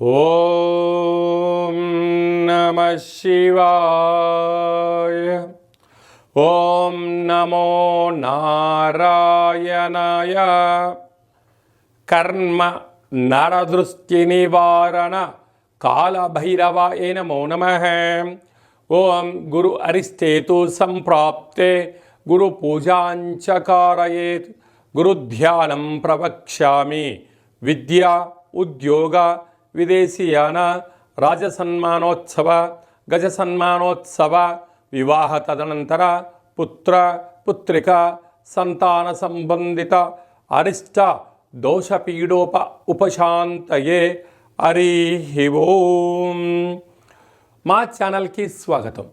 ॐ नमः शिवाय ॐ नमो नारायणाय कर्म नरदृष्टिनिवारण कालभैरवाय नमो नमः ॐ गुरु अरिस्तेतु सम्प्राप्ते गुरुपूजाञ्चकारयेत् गुरुध्यानं प्रवक्ष्यामि विद्या उद्योग ప్రవక్ష్యామి విద్య ఉద్యోగ విదేశీయాన రాజసన్మానోత్సవ గజ సన్మానోత్సవ వివాహ తదనంతర పుత్ర పుత్రిక సంతాన సంబంధిత అరిష్ట దోషపీడోప ఉపశాంతయే హరి ఓం మా ఛానల్కి స్వాగతం.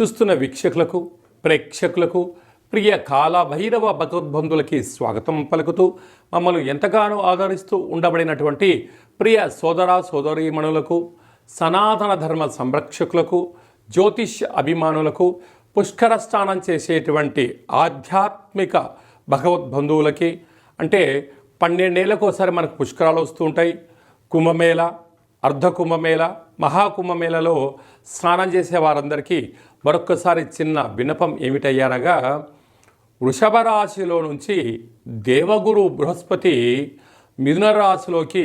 చూస్తున్న వీక్షకులకు ప్రేక్షకులకు ప్రియ కాల భైరవ భగవద్బంధులకి స్వాగతం పలుకుతూ మమ్మల్ని ఎంతగానో ఆదరిస్తూ ఉండబడినటువంటి ప్రియ సోదర సోదరీమణులకు సనాతన ధర్మ సంరక్షకులకు జ్యోతిష్ అభిమానులకు పుష్కర స్నానం చేసేటువంటి ఆధ్యాత్మిక భగవద్బంధువులకి అంటే పన్నెండేళ్ళకోసారి ఒకసారి మనకు పుష్కరాలు వస్తూ ఉంటాయి. కుంభమేళ అర్ధ కుంభమేళ మహాకుంభమేళలో స్నానం చేసే వారందరికీ మరొక్కసారి చిన్న విన్నపం ఏమిటయ్యారగా వృషభ రాశిలో నుంచి దేవగురు బృహస్పతి మిథున రాశిలోకి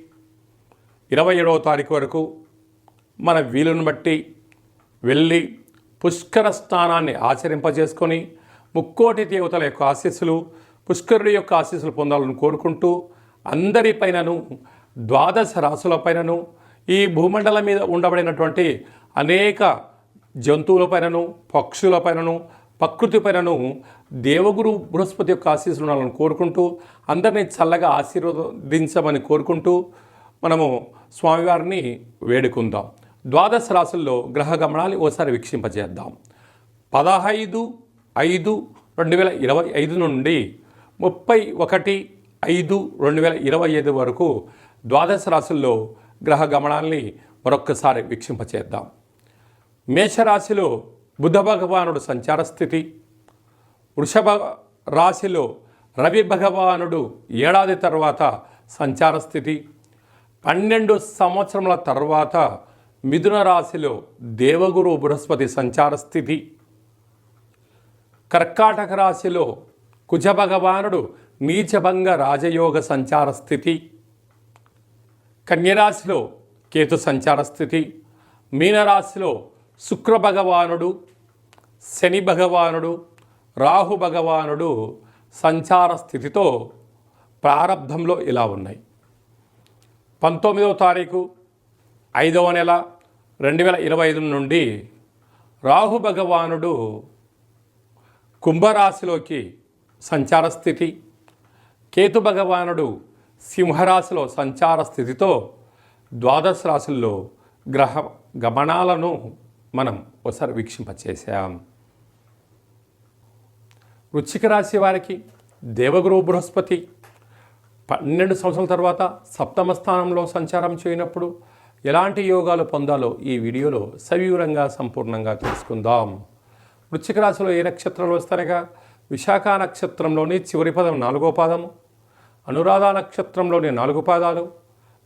ఇరవై ఏడవ తారీఖు వరకు మన వీలును బట్టి వెళ్ళి పుష్కర స్నానాన్ని ఆచరింపజేసుకొని ముక్కోటి దేవతల యొక్క ఆశీస్సులు పుష్కరుడి యొక్క ఆశీస్సులు పొందాలని కోరుకుంటూ అందరిపైనను ద్వాదశ రాసులపైనను ఈ భూమండలం మీద ఉండబడినటువంటి అనేక జంతువులపైనను పక్షులపైనను ప్రకృతిపైనను దేవగురు బృహస్పతి యొక్క ఆశీస్సులు ఉండాలని కోరుకుంటూ అందరినీ చల్లగా ఆశీర్వదించమని కోరుకుంటూ మనము స్వామివారిని వేడుకుందాం. ద్వాదశ రాశుల్లో గ్రహ గమనాలు ఓసారి వీక్షింపజేద్దాం. పదహైదు ఐదు రెండు వేల ఇరవై ఐదు నుండి ముప్పై ఒకటి ఐదు రెండు వేల ఇరవై ఐదు వరకు ద్వాదశ రాశుల్లో గ్రహ గమనాల్ని మరొక్కసారి వీక్షింపచేద్దాం. మేషరాశిలో బుధ భగవానుడు సంచార స్థితి. వృషభ రాశిలో రవి భగవానుడు ఏడాది తర్వాత సంచార స్థితి. పన్నెండు సంవత్సరముల తర్వాత మిథున రాశిలో దేవగురు బృహస్పతి సంచార స్థితి. కర్కాటక రాశిలో కుజ భగవానుడు నీచభంగ రాజయోగ సంచార స్థితి. కన్యరాశిలో కేతు సంచార స్థితి. మీనరాశిలో శుక్ర భగవానుడు శని భగవానుడు రాహు భగవానుడు సంచార స్థితితో ప్రారంభంలో ఇలా ఉన్నాయి. పంతొమ్మిదవ తారీఖు ఐదవ నెల రెండు వేల ఇరవై ఐదు నుండి రాహు భగవానుడు కుంభరాశిలోకి సంచార స్థితి కేతు భగవానుడు సింహరాశిలో సంచార స్థితితో ద్వాదశ రాశుల్లో గ్రహ గమనాలను మనం ఒకసారి వీక్షింపచేసాం వృశ్చిక రాశి వారికి దేవగురు బృహస్పతి పన్నెండు సంవత్సరాల తర్వాత సప్తమ స్థానంలో సంచారం చేయనప్పుడు ఎలాంటి యోగాలు పొందాలో ఈ వీడియోలో సవివరంగా సంపూర్ణంగా తెలుసుకుందాం. వృశ్చిక రాశిలో ఏ నక్షత్రాలు వస్తారగా? విశాఖ నక్షత్రంలోని చివరి పదం నాలుగో పాదము అనురాధ నక్షత్రంలోని నాలుగు పాదాలు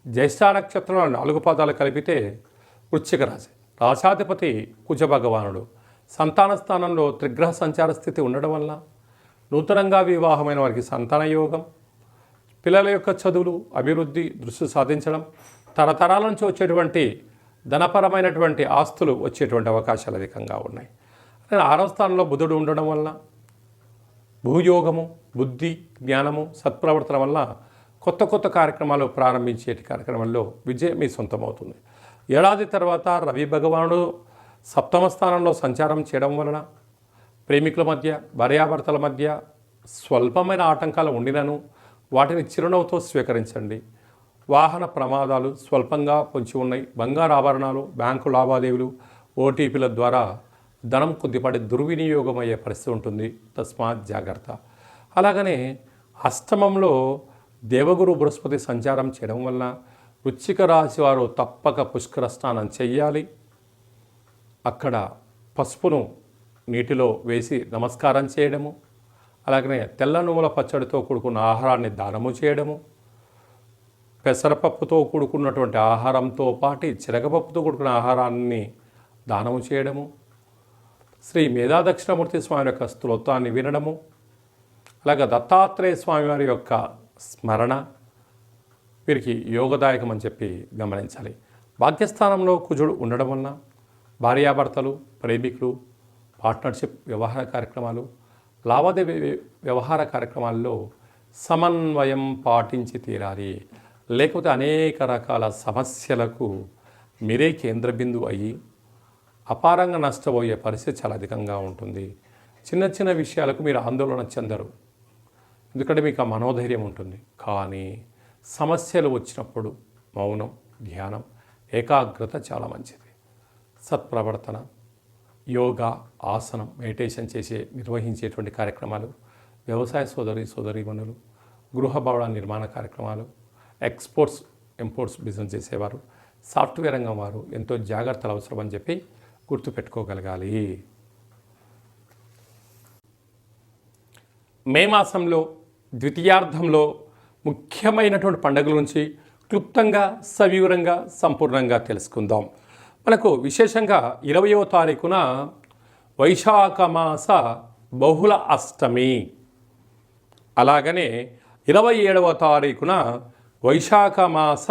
జ్యేష్ఠ నక్షత్రంలో నాలుగు పాదాలు కలిపితే వృశ్చిక రాశి. రాశాధిపతి కుజ భగవానుడు సంతాన స్థానంలో త్రిగ్రహ సంచార స్థితి ఉండడం వల్ల నూతనంగా వివాహమైన వారికి సంతాన యోగం పిల్లల యొక్క చదువులు అభివృద్ధి దృష్టి సాధించడం తరతరాల నుంచి వచ్చేటువంటి ధనపరమైనటువంటి ఆస్తులు వచ్చేటువంటి అవకాశాలు అధికంగా ఉన్నాయి. అలాగే స్థానంలో బుధుడు ఉండడం వల్ల భూయోగము బుద్ధి జ్ఞానము సత్ప్రవర్తన వల్ల కొత్త కొత్త కార్యక్రమాలు ప్రారంభించే కార్యక్రమంలో విజయం మీ సొంతమవుతుంది. ఏడాది తర్వాత రవి భగవానుడు సప్తమ స్థానంలో సంచారం చేయడం వలన ప్రేమికుల మధ్య భార్యాభర్తల మధ్య స్వల్పమైన ఆటంకాలు ఉండినను వాటిని చిరునవ్వుతో స్వీకరించండి. వాహన ప్రమాదాలు స్వల్పంగా పొంచి ఉన్నాయి. బంగారు ఆభరణాలు బ్యాంకు లావాదేవీలు ఓటీపీల ద్వారా ధనం కొద్దిపాటి దుర్వినియోగం అయ్యే పరిస్థితి ఉంటుంది. తస్మాత్ జాగ్రత్త. అలాగనే అష్టమంలో దేవగురు బృహస్పతి సంచారం చేయడం వలన వృచ్చిక రాశి వారు తప్పక పుష్కర స్నానం చెయ్యాలి. అక్కడ పసుపును నీటిలో వేసి నమస్కారం చేయడము. అలాగనే తెల్ల నువ్వుల పచ్చడితో కూడుకున్న ఆహారాన్ని దానము చేయడము పెసరపప్పుతో కూడుకున్నటువంటి ఆహారంతో పాటు చిరగపప్పుతో కూడుకున్న ఆహారాన్ని దానము చేయడము శ్రీ మేధా దక్షిణమూర్తి స్వామి యొక్క స్తోత్రాన్ని వినడము అలాగే దత్తాత్రేయ స్వామి వారి యొక్క స్మరణ వీరికి యోగదాయకం అని చెప్పి గమనించాలి. భాగ్యస్థానంలో కుజుడు ఉండడం వలన భార్యాభర్తలు ప్రేమికులు పార్ట్నర్షిప్ వ్యవహార కార్యక్రమాలు లావాదేవీ వ్యవహార కార్యక్రమాల్లో సమన్వయం పాటించి తీరాలి. లేకపోతే అనేక రకాల సమస్యలకు మీరే కేంద్ర బిందువు అయ్యి అపారంగా నష్టపోయే పరిస్థితి చాలా అధికంగా ఉంటుంది. చిన్న చిన్న విషయాలకు మీరు ఆందోళన చెందరు. ఎందుకంటే మీకు ఆ మనోధైర్యం ఉంటుంది. కానీ సమస్యలు వచ్చినప్పుడు మౌనం ధ్యానం ఏకాగ్రత చాలా మంచిది. సత్ప్రవర్తన యోగా ఆసనం మెడిటేషన్ చేసే నిర్వహించేటువంటి కార్యక్రమాలు వ్యవసాయ సోదరి సోదరీమణులు గృహ భవన నిర్మాణ కార్యక్రమాలు ఎక్స్పోర్ట్స్ ఇంపోర్ట్స్ బిజినెస్ చేసేవారు సాఫ్ట్వేర్ రంగం వారు ఎంతో జాగ్రత్తలు అవసరం అని చెప్పి గుర్తుపెట్టుకోగలగాలి. మే మాసంలో ద్వితీయార్థంలో ముఖ్యమైనటువంటి పండుగల నుంచి క్లుప్తంగా సవివరంగా సంపూర్ణంగా తెలుసుకుందాం. మనకు విశేషంగా ఇరవయో తారీఖున వైశాఖ మాస బహుళ అష్టమి. అలాగనే ఇరవై ఏడవ తారీఖున వైశాఖ మాస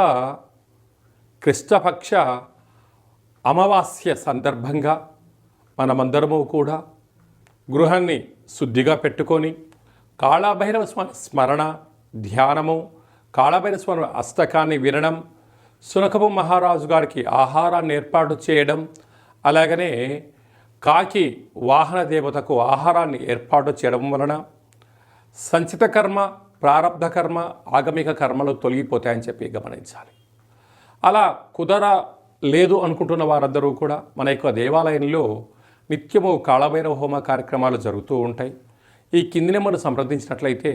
కృష్ణపక్ష అమావాస్య సందర్భంగా మనమందరము కూడా గృహాన్ని శుద్ధిగా పెట్టుకొని కాళభైరవ స్మ- స్మరణ ధ్యానము కాళభైరవ స్మరణ అష్టకాన్ని వినడం సునకపు మహారాజు గారికి ఆహారాన్ని ఏర్పాటు చేయడం అలాగనే కాకి వాహన దేవతకు ఆహారాన్ని ఏర్పాటు చేయడం వలన సంచిత కర్మ ప్రారబ్ధ కర్మ ఆగమిక కర్మలు తొలగిపోతాయని చెప్పి గమనించాలి. అలా కుదర లేదు అనుకుంటున్న వారందరూ కూడా మన యొక్క దేవాలయంలో నిత్యము కాళభైరవ హోమ కార్యక్రమాలు జరుగుతూ ఉంటాయి. ఈ కింది నెంబర్ను సంప్రదించినట్లయితే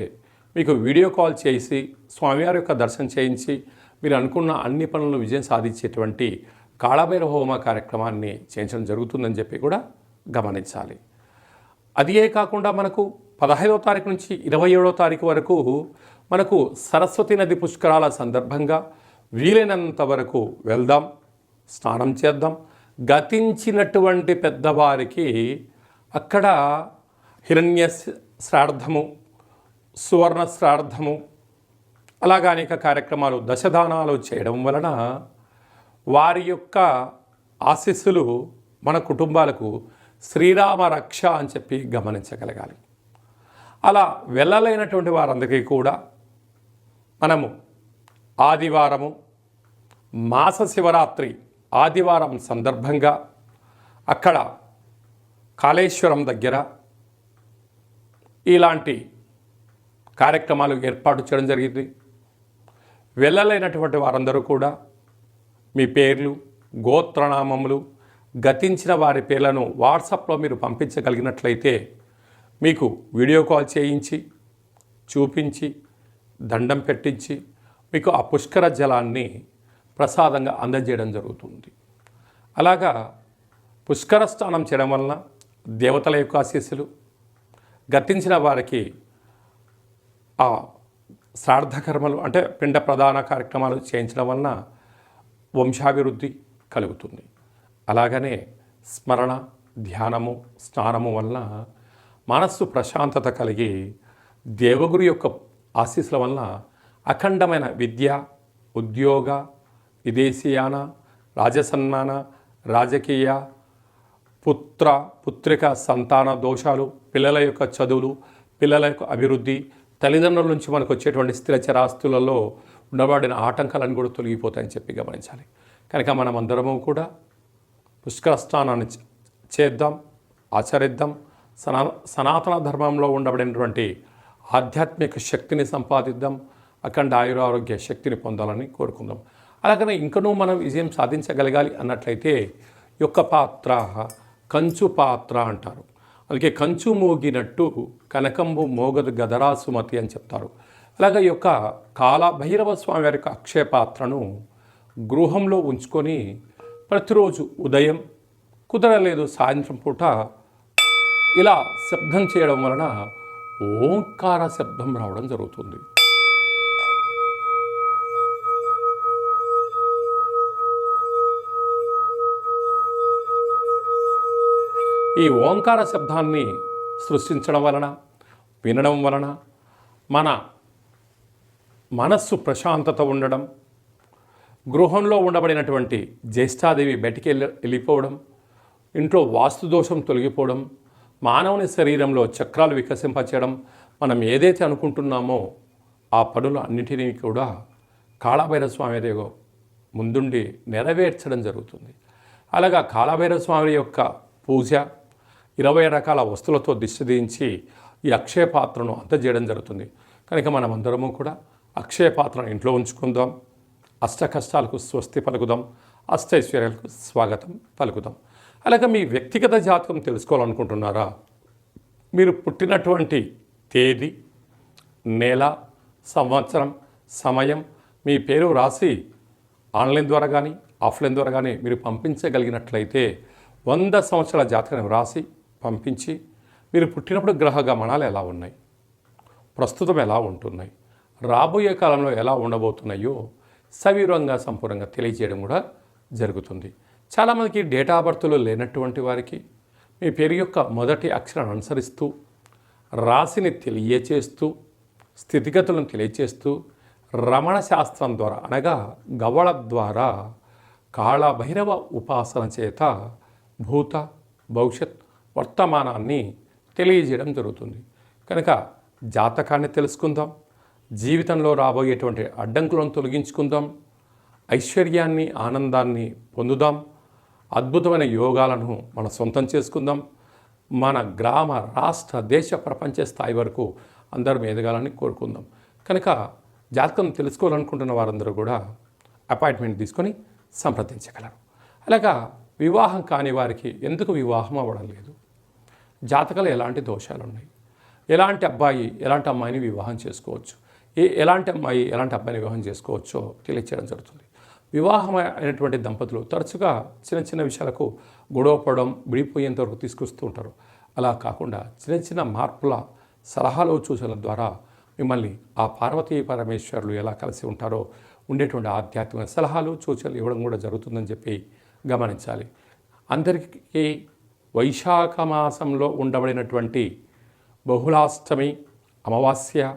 మీకు వీడియో కాల్ చేసి స్వామివారి యొక్క దర్శనం చేయించి మీరు అనుకున్న అన్ని పనులను విజయం సాధించేటువంటి కాళభైర హోమ కార్యక్రమాన్ని చేయించడం జరుగుతుందని చెప్పి కూడా గమనించాలి. అదియే కాకుండా మనకు పదహైదవ తారీఖు నుంచి ఇరవై ఏడవ తారీఖు వరకు మనకు సరస్వతి నది పుష్కరాల సందర్భంగా వీలైనంత వరకు వెళ్దాం స్నానం చేద్దాం. గతించినటువంటి పెద్దవారికి అక్కడ హిరణ్య శ్రాద్ధము సువర్ణ శ్రాద్ధము అలాగా అనేక కార్యక్రమాలు దశదానాలు చేయడం వలన వారి యొక్క ఆశీస్సులు మన కుటుంబాలకు శ్రీరామ రక్ష అని చెప్పి గమనించగలగాలి. అలా వెళ్ళలేనటువంటి వారందరికీ కూడా మనము ఆదివారము మాస శివరాత్రి ఆదివారం సందర్భంగా అక్కడ కాళేశ్వరం దగ్గర ఇలాంటి కార్యక్రమాలు ఏర్పాటు చేయడం జరిగింది. వెళ్ళలేనటువంటి వారందరూ కూడా మీ పేర్లు గోత్రనామములు గతించిన వారి పేర్లను వాట్సాప్లో మీరు పంపించగలిగినట్లయితే మీకు వీడియో కాల్ చేయించి చూపించి దండం పెట్టించి మీకు ఆ పుష్కర జలాన్ని ప్రసాదంగా అందజేయడం జరుగుతుంది. అలాగా పుష్కర స్నానం చేయడం వలన దేవతల యొక్క ఆశీస్సులు గతించిన వారికి ఆ శ్రాద్ధకర్మలు అంటే పిండ ప్రధాన కార్యక్రమాలు చేయించడం వలన వంశాభివృద్ధి కలుగుతుంది. అలాగనే స్మరణ ధ్యానము స్నానము వలన మనస్సు ప్రశాంతత కలిగి దేవగురు యొక్క ఆశీస్సుల వలన అఖండమైన విద్య ఉద్యోగ విదేశీయాన రాజసన్మాన రాజకీయ పుత్ర పుత్రిక సంతాన దోషాలు పిల్లల యొక్క చదువులు పిల్లల యొక్క అభివృద్ధి తల్లిదండ్రుల నుంచి మనకు వచ్చేటువంటి స్థిరచర ఆస్తులలో ఉండబడిన ఆటంకాలను కూడా తొలగిపోతాయని చెప్పి గమనించాలి. కనుక మనం అందరము కూడా పుష్కర స్నానాన్ని చేద్దాం ఆచరిద్దాం. సనా సనాతన ధర్మంలో ఉండబడినటువంటి ఆధ్యాత్మిక శక్తిని సంపాదిద్దాం. అఖండ ఆయురారోగ్య శక్తిని పొందాలని కోరుకుందాం. అలాగనే ఇంకనూ మనం విజయం సాధించగలగాలి అన్నట్లయితే యొక్క పాత్ర కంచు పాత్ర అంటారు. అందుకే కంచు మోగినట్టు కనకంబు మోగదు గదరా సుమతి అని చెప్తారు. అలాగే ఈ యొక్క కాల భైరవ స్వామి వారి యొక్క అక్షయ పాత్రను గృహంలో ఉంచుకొని ప్రతిరోజు ఉదయం కుదరలేదు సాయంత్రం పూట ఇలా శబ్దం చేయడం వలన ఓంకార శబ్దం రావడం జరుగుతుంది. ఈ ఓంకార శబ్దాన్ని సృష్టించడం వలన వినడం వలన మన మనస్సు ప్రశాంతత ఉండడం గృహంలో ఉండబడినటువంటి జ్యేష్ఠాదేవి బయటికి వెళ్ళి వెళ్ళిపోవడం ఇంట్లో వాస్తు దోషం తొలగిపోవడం మానవుని శరీరంలో చక్రాలు వికసింపచేయడం మనం ఏదైతే అనుకుంటున్నామో ఆ పనులు అన్నిటినీ కూడా కాళభైరవ స్వామి ముందుండి నెరవేర్చడం జరుగుతుంది. అలాగా కాళభైరవ స్వామి యొక్క పూజ ఇరవై రకాల వస్తువులతో దిష్టి ఈ అక్షయ పాత్రను అందజేయడం జరుగుతుంది. కనుక మనం అందరము కూడా అక్షయ పాత్రను ఇంట్లో ఉంచుకుందాం. అష్ట కష్టాలకు స్వస్తి పలుకుదాం. అష్టైశ్వర్యాలకు స్వాగతం పలుకుదాం. అలాగే మీ వ్యక్తిగత జాతకం తెలుసుకోవాలనుకుంటున్నారా? మీరు పుట్టినటువంటి తేదీ నెల సంవత్సరం సమయం మీ పేరు రాసి ఆన్లైన్ ద్వారా కానీ ఆఫ్లైన్ ద్వారా కానీ మీరు పంపించగలిగినట్లయితే వంద సంవత్సరాల జాతకాన్ని వ్రాసి పంపించి మీరు పుట్టినప్పుడు గ్రహ గమనాలు ఎలా ఉన్నాయి? ప్రస్తుతం ఎలా ఉంటున్నాయి? రాబోయే కాలంలో ఎలా ఉండబోతున్నాయో సవివరంగా సంపూర్ణంగా తెలియజేయడం కూడా జరుగుతుంది. చాలామందికి డేటా బర్త్లో లేనటువంటి వారికి మీ పేరు యొక్క మొదటి అక్షరాన్ని అనుసరిస్తూ రాశిని తెలియచేస్తూ స్థితిగతులను తెలియచేస్తూ రమణ శాస్త్రం ద్వారా అనగా గవళ ద్వారా కాళభైరవ ఉపాసన చేత భూత భవిష్యత్ వర్తమానాన్ని తెలియజేయడం జరుగుతుంది. కనుక జాతకాన్ని తెలుసుకుందాం. జీవితంలో రాబోయేటువంటి అడ్డంకులను తొలగించుకుందాం. ఐశ్వర్యాన్ని ఆనందాన్ని పొందుదాం. అద్భుతమైన యోగాలను మన సొంతం చేసుకుందాం. మన గ్రామ రాష్ట్ర దేశ ప్రపంచ స్థాయి వరకు అందరం ఎదగాలని కోరుకుందాం. కనుక జాతకం తెలుసుకోవాలనుకుంటున్న వారందరూ కూడా అపాయింట్మెంట్ తీసుకొని సంప్రదించగలరు. అలాగా వివాహం కాని వారికి ఎందుకు వివాహం అవ్వడం లేదు? జాతకాలు ఎలాంటి దోషాలు ఉన్నాయి? ఎలాంటి అబ్బాయి ఎలాంటి అమ్మాయిని వివాహం చేసుకోవచ్చు? ఏ ఎలాంటి అమ్మాయి ఎలాంటి అబ్బాయిని వివాహం చేసుకోవచ్చో తెలియచేయడం జరుగుతుంది. వివాహం అయినటువంటి దంపతులు తరచుగా చిన్న చిన్న విషయాలకు గొడవపడడం విడిపోయేంత వరకు తీసుకొస్తూ ఉంటారు. అలా కాకుండా చిన్న చిన్న మార్పుల సలహాలు సూచనల ద్వారా మిమ్మల్ని ఆ పార్వతీ పరమేశ్వరులు ఎలా కలిసి ఉంటారో ఉండేటువంటి ఆధ్యాత్మిక సలహాలు సూచనలు ఇవ్వడం కూడా జరుగుతుందని చెప్పి గమనించాలి. అందరికీ వైశాఖ మాసంలో ఉండబడినటువంటి బహుళాష్టమి అమావాస్య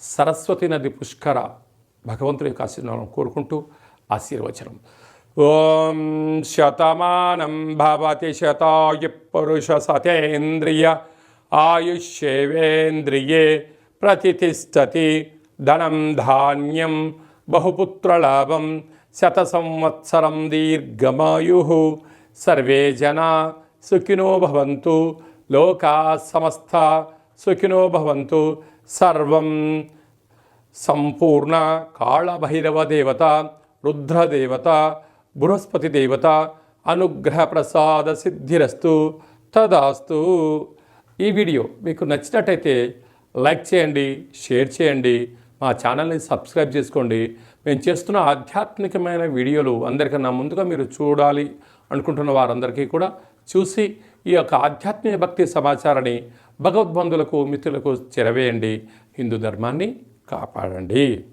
సరస్వతి నది పుష్కర భగవంతుడి యొక్క ఆశీర్వాదం కోరుకుంటూ ఆశీర్వచనం. ఓం శతమానం భవతి శతాయు పురుష సతేంద్రియ ఆయుష్యేవేంద్రియే ప్రతిష్టతి ధనం ధాన్యం బహుపుత్రలాభం శత సంవత్సరం దీర్ఘమాయు. సర్వే జనా సుఖినో భవంతు. లోకా సమస్త సుఖినో భవంతు. సర్వం సంపూర్ణ కాళభైరవ దేవత రుద్రదేవత బృహస్పతి దేవత అనుగ్రహ ప్రసాద సిద్ధిరస్తు. తదాస్తు. ఈ వీడియో మీకు నచ్చినట్టయితే లైక్ చేయండి షేర్ చేయండి మా ఛానల్ని సబ్స్క్రైబ్ చేసుకోండి. మేము చేస్తున్న ఆధ్యాత్మికమైన వీడియోలు అందరికన్నా ముందుగా మీరు చూడాలి అనుకుంటున్న వారందరికీ కూడా చూసి ఈ యొక్క ఆధ్యాత్మిక భక్తి సమాచారాన్ని భగవద్బంధులకు మిత్రులకు చెరవేయండి. హిందూ ధర్మాన్ని కాపాడండి.